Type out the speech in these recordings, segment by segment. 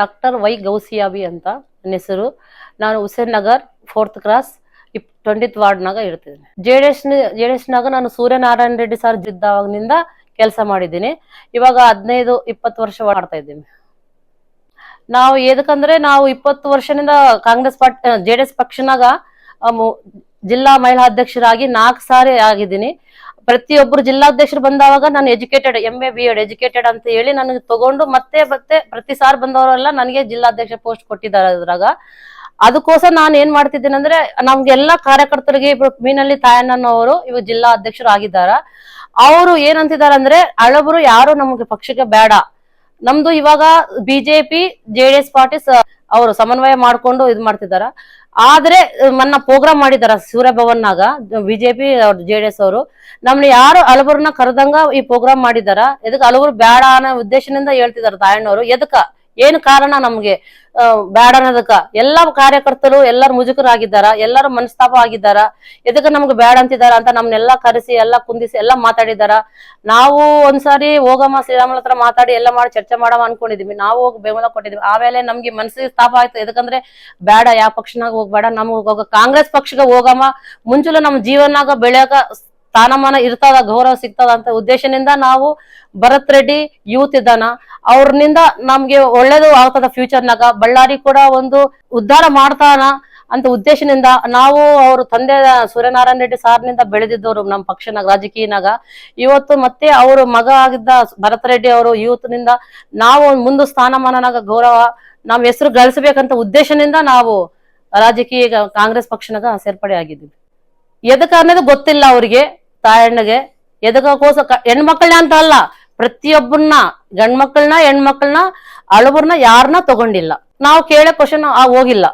Doctor Y ಗೌಸಿಯಾಬಿ ಅಂತ ನನ್ನ ಹೆಸರು. ನಾನು ಹುಸೇನ್ ನಗರ್ ಫೋರ್ತ್ ಕ್ರಾಸ್ ಇಪ್ ಟ್ವೆಂಟಿತ್ ವಾರ್ಡ್ನಾಗ ಇರ್ತಿದ್ದೀನಿ. J D S J D ನಾನು ಸೂರ್ಯನಾರಾಯಣ ರೆಡ್ಡಿ ಸರ್ ಇದ್ದಾವಾಗಿನಿಂದ ಕೆಲಸ ಮಾಡಿದ್ದೀನಿ. ಇವಾಗ ಹದಿನೈದು, ಇಪ್ಪತ್ತು ವರ್ಷ ಮಾಡ್ತಾ ಇದ್ದೀನಿ. ನಾವು ಎದಕ್ಕಂದ್ರೆ ನಾವು ಇಪ್ಪತ್ತು ವರ್ಷದಿಂದ Congress party J D S ಪಕ್ಷನಾಗ ಜಿಲ್ಲಾ ಮಹಿಳಾ ಅಧ್ಯಕ್ಷರಾಗಿ ನಾಲ್ಕು ಸಾರಿ ಆಗಿದ್ದೀನಿ. ಪ್ರತಿಯೊಬ್ಬರು ಜಿಲ್ಲಾಧ್ಯಕ್ಷರು ಬಂದಾಗ ನಾನು educated M A B Ed educated ಅಂತ ಹೇಳಿ ನನಗೆ ತಗೊಂಡು ಮತ್ತೆ ಮತ್ತೆ ಪ್ರತಿ ಸಾರ್ ಬಂದವರೆಲ್ಲ ನನಗೆ ಜಿಲ್ಲಾಧ್ಯಕ್ಷ ಪೋಸ್ಟ್ ಕೊಟ್ಟಿದ್ದಾರೆ ಅದ್ರಾಗ. ಅದಕ್ಕೋಸ್ಕರ ನಾನು ಏನ್ ಮಾಡ್ತಿದ್ದೀನಿ ಅಂದ್ರೆ ನಮ್ಗೆಲ್ಲಾ ಕಾರ್ಯಕರ್ತರಿಗೆ ಮೀನಲ್ಲಿ ತಾಯಣ್ಣನವರು ಇವಾಗ ಜಿಲ್ಲಾ ಅಧ್ಯಕ್ಷರು ಆಗಿದ್ದಾರ. ಅವರು ಏನಂತಿದ್ದಾರೆ ಅಂದ್ರೆ ಹಳಬರು ಯಾರು ನಮಗೆ ಪಕ್ಷಕ್ಕೆ ಬೇಡ. ನಮ್ದು ಇವಾಗ ಬಿಜೆಪಿ ಜೆಡಿಎಸ್ ಪಾರ್ಟಿ ಅವರು ಸಮನ್ವಯ ಮಾಡ್ಕೊಂಡು ಇದ್ ಮಾಡ್ತಿದಾರ ಆದ್ರೆ ಮನ್ನ ಪ್ರೋಗ್ರಾಮ್ ಮಾಡಿದಾರ ಸೂರ್ಯಭವನ್ನಾಗ, ಬಿಜೆಪಿ ಜೆ ಡಿ ಎಸ್ ಅವರು. ನಮ್ನ ಯಾರು ಹಲವರನ್ನ ಕರೆದಂಗ ಈ ಪ್ರೋಗ್ರಾಮ್ ಮಾಡಿದಾರ. ಎದಕ್ ಹಲವರು ಬೇಡ ಅನ್ನೋ ಉದ್ದೇಶದಿಂದ ಹೇಳ್ತಿದಾರ ತಾಯಣ್ಣವರು. ಎದಕ್ಕ? ಏನು ಕಾರಣ ನಮ್ಗೆ? ಬೇಡ ಅನ್ನೋದಕ್ಕ. ಎಲ್ಲಾ ಕಾರ್ಯಕರ್ತರು, ಎಲ್ಲಾರು ಮುಜುಗರಾಗಿದ್ದಾರ, ಎಲ್ಲಾರು ಮನಸ್ತಾಪ ಆಗಿದ್ದಾರ. ಎದಕ್ಕ ನಮ್ಗೆ ಬೇಡ ಅಂತಿದಾರ ಅಂತ ನಮ್ನೆಲ್ಲಾ ಕರೆಸಿ, ಎಲ್ಲಾ ಕುಂದಿಸಿ, ಎಲ್ಲಾ ಮಾತಾಡಿದಾರ? ನಾವು ಒಂದ್ಸಾರಿ ಹೋಗಮ್ಮ ಶ್ರೀರಾಮಲ ಹತ್ರ ಮಾತಾಡಿ, ಎಲ್ಲ ಮಾಡಿ ಚರ್ಚೆ ಮಾಡಮ್ಮ ಅನ್ಕೊಂಡಿದೀವಿ. ನಾವು ಹೋಗಿ ಬೆಂಬಲ ಕೊಟ್ಟಿದ್ವಿ. ಆಮೇಲೆ ನಮ್ಗೆ ಮನಸ್ಸಿಗೆ ತಾಪ ಆಯ್ತು. ಎದಕ್ಕಂದ್ರೆ ಬೇಡ ಯಾವ ಪಕ್ಷನಾಗ ಹೋಗ್ಬೇಡ. ನಮ್ಗೆ ಹೋಗ, ಕಾಂಗ್ರೆಸ್ ಪಕ್ಷಗ ಹೋಗಮ್ಮ. ಮುಂಚೆಲ್ಲ ನಮ್ಮ ಜೀವನಾಗ ಬೆಳೆಯಕ ಸ್ಥಾನಮಾನ ಇರ್ತದ, ಗೌರವ ಸಿಗ್ತದ ಅಂತ ಉದ್ದೇಶದಿಂದ ನಾವು ಭರತ್ ರೆಡ್ಡಿ ಯೂತ್ ಇದ್ದಾನ. ಅವ್ರನಿಂದ ನಮ್ಗೆ ಒಳ್ಳೇದು ಆಗ್ತದ ಫ್ಯೂಚರ್ನಾಗ ಬಳ್ಳಾರಿ ಕೂಡ ಒಂದು ಉದ್ಧಾರ ಮಾಡ್ತಾನ ಅಂತ ಉದ್ದೇಶದಿಂದ ನಾವು ಅವ್ರ ತಂದೆ ಸೂರ್ಯನಾರಾಯಣ ರೆಡ್ಡಿ ಸಾರ್ನಿಂದ ಬೆಳೆದಿದ್ದವರು ನಮ್ಮ ಪಕ್ಷನಾಗ ರಾಜಕೀಯನಾಗ ಇವತ್ತು ಮತ್ತೆ ಅವರು ಮಗ ಆಗಿದ್ದ ಭರತ್ ರೆಡ್ಡಿ ಅವರು ಯೂತ್ನಿಂದ ನಾವು ಮುಂದೆ ಸ್ಥಾನಮಾನನಾಗ ಗೌರವ ನಮ್ಮ ಹೆಸರು ಗಳಿಸಬೇಕಂತ ಉದ್ದೇಶದಿಂದ ನಾವು ರಾಜಕೀಯ ಕಾಂಗ್ರೆಸ್ ಪಕ್ಷನಾಗ ಸೇರ್ಪಡೆ ಆಗಿದ್ದೀವಿ ಎದಕ್ಕ ಅನ್ನೋದು ಗೊತ್ತಿಲ್ಲ ಅವ್ರಿಗೆ. ತಾಯಣ್ಣಗೆ ಎದಕ್ಕೋಸ್ಕರ ಹೆಣ್ಮಕ್ಳನ್ನ ಅಂತ ಅಲ್ಲ ಪ್ರತಿಯೊಬ್ಬರನ್ನ ಗಂಡ್ಮಕ್ಳನ್ನ, ಹೆಣ್ಮಕ್ಳನ್ನ ಅಳಬರ್ನ ಯಾರನ್ನ ತಗೊಂಡಿಲ್ಲ. ನಾವು ಕೇಳೋ ಕ್ವಶನ್ ಹೋಗಿಲ್ಲ.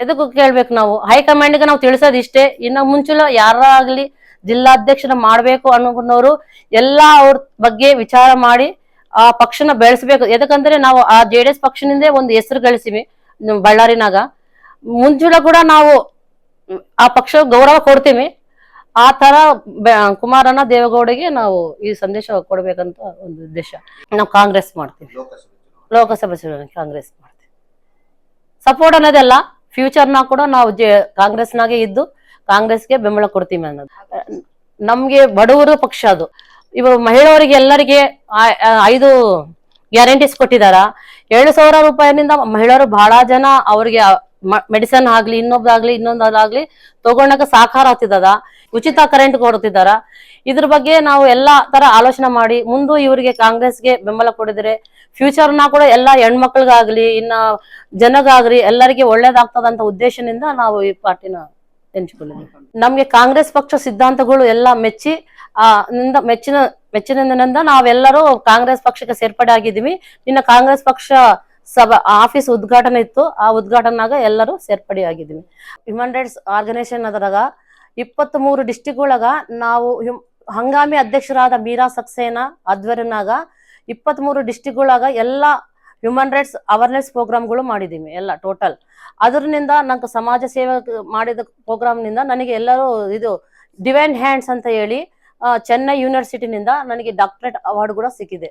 ಎದಕ್ಕೂ ಕೇಳ್ಬೇಕು ನಾವು? ಹೈಕಮಾಂಡ್ಗೆ ನಾವು ತಿಳಿಸೋದು ಇಷ್ಟೇ ಇನ್ನ ಮುಂಚೆಲ್ಲ ಯಾರಾಗ್ಲಿ ಜಿಲ್ಲಾಧ್ಯಕ್ಷನ ಮಾಡ್ಬೇಕು ಅನ್ನೋರು ಎಲ್ಲಾ ಅವ್ರ ಬಗ್ಗೆ ವಿಚಾರ ಮಾಡಿ ಆ ಪಕ್ಷನ ಬೆಳೆಸ್ಬೇಕು. ಯಾಕಂದ್ರೆ ನಾವು ಆ ಜೆ ಡಿ ಎಸ್ ಪಕ್ಷನಿಂದ ಒಂದು ಹೆಸರು ಗಳಿಸಿವಿ, ಬಳ್ಳಾರಿನಾಗ. ಮುಂಚೂಡ ಕೂಡ ನಾವು ಆ ಪಕ್ಷ ಗೌರವ ಕೊಡ್ತೀವಿ. ಆ ತರ ಕುಮಾರನ ದೇವೇಗೌಡಗೆ ನಾವು ಈ ಸಂದೇಶ ಕೊಡ್ಬೇಕಂತ ಒಂದು ಉದ್ದೇಶ. ನಾವು ಕಾಂಗ್ರೆಸ್ ಮಾಡ್ತೀವಿ. ಲೋಕಸಭೆ ಚುನಾವಣೆ ಕಾಂಗ್ರೆಸ್ ಮಾಡ್ತೀವಿ. ಸಪೋರ್ಟ್ ಅನ್ನೋದೆಲ್ಲ ಫ್ಯೂಚರ್ನ ಕೂಡ ನಾವು ಕಾಂಗ್ರೆಸ್ನಾಗೆ ಇದ್ದು ಕಾಂಗ್ರೆಸ್ಗೆ ಬೆಂಬಲ ಕೊಡ್ತೀವಿ ಅನ್ನೋದು. ನಮ್ಗೆ ಬಡವರು ಪಕ್ಷ ಅದು. ಇವಾಗ ಮಹಿಳೆಯರಿಗೆ ಎಲ್ಲರಿಗೆ ಐದು ಗ್ಯಾರಂಟೀಸ್ ಕೊಟ್ಟಿದಾರ. ಏಳು ಸಾವಿರ ರೂಪಾಯಿನಿಂದ ಮಹಿಳೆಯರು ಬಹಳ ಜನ ಅವ್ರಿಗೆ ಮೆಡಿಸನ್ ಆಗ್ಲಿ, ಇನ್ನೊಬ್ದಾಗ್ಲಿ, ಇನ್ನೊಂದಾಗ್ಲಿ ತಗೊಂಡಾಗ ಸಾಕಾರ ಆಗ್ತಿದ್ದದ. ಉಚಿತ ಕರೆಂಟ್ ಕೊಡ್ತಿದಾರ ಇದ್ರ ಬಗ್ಗೆ ನಾವು ಎಲ್ಲಾ ತರ ಆಲೋಚನೆ ಮಾಡಿ, ಮುಂದೆ ಇವರಿಗೆ ಕಾಂಗ್ರೆಸ್ಗೆ ಬೆಂಬಲ ಕೊಡಿದ್ರೆ ಫ್ಯೂಚರ್ನ ಕೂಡ ಎಲ್ಲಾ ಹೆಣ್ಮಕ್ಳಿಗಾಗ್ಲಿ, ಇನ್ನ ಜನಗಾಗ್ಲಿ ಎಲ್ಲರಿಗೆ ಒಳ್ಳೇದಾಗ್ತದಂತ ಉದ್ದೇಶದಿಂದ ನಾವು ಈ ಪಾರ್ಟಿನ ಎಂಚಿಕೊಂಡಿದ್ದೀವಿ ನಮ್ಗೆ ಕಾಂಗ್ರೆಸ್ ಪಕ್ಷ ಸಿದ್ಧಾಂತಗಳು ಎಲ್ಲಾ ಮೆಚ್ಚಿ, ಆ, ನಿಂದ ಮೆಚ್ಚಿನ, ಮೆಚ್ಚಿನಿಂದ ನಾವೆಲ್ಲರೂ ಕಾಂಗ್ರೆಸ್ ಪಕ್ಷಕ್ಕೆ ಸೇರ್ಪಡೆ ಆಗಿದ್ದೀವಿ. ಇನ್ನ ಕಾಂಗ್ರೆಸ್ ಪಕ್ಷ ಸಭಾ ಆಫೀಸ್ ಉದ್ಘಾಟನೆ ಇತ್ತು. ಆ ಉದ್ಘಾಟನಾಗ ಎಲ್ಲರೂ ಸೇರ್ಪಡೆ ಆಗಿದ್ದೀವಿ ಹ್ಯೂಮನ್ ರೈಟ್ಸ್ ಆರ್ಗನೈಸೇಷನ್ ಅದರಾಗ ಇಪ್ಪತ್ತ್ ಮೂರು ಡಿಸ್ಟಿಕ್ ಒಳಗ ನಾವು ಹಂಗಾಮಿ ಅಧ್ಯಕ್ಷರಾದ ಮೀರಾ ಸಕ್ಸೇನಾ ಆಧ್ವರ್ಯನಾಗ ಇಪ್ಪತ್ತ್ ಮೂರು ಡಿಸ್ಟಿಕ್ ಒಳಗ ಎಲ್ಲಾ ಹ್ಯೂಮನ್ ರೈಟ್ಸ್ ಅವೇರ್ನೆಸ್ ಪ್ರೋಗ್ರಾಮ್ಗಳು ಮಾಡಿದೀವಿ ಎಲ್ಲ ಟೋಟಲ್ ಅದರಿಂದ ನಂಗೆ ಸಮಾಜ ಸೇವೆ ಮಾಡಿದ ಪ್ರೋಗ್ರಾಮ್ನಿಂದ ನನಗೆ ಎಲ್ಲರೂ ಇದು ಡಿವೈನ್ ಹ್ಯಾಂಡ್ಸ್ ಅಂತ ಹೇಳಿ ಚೆನ್ನೈ ಯೂನಿವರ್ಸಿಟಿನಿಂದ ನನಗೆ ಡಾಕ್ಟರೇಟ್ ಅವಾರ್ಡ್ ಕೂಡ ಸಿಕ್ಕಿದೆ.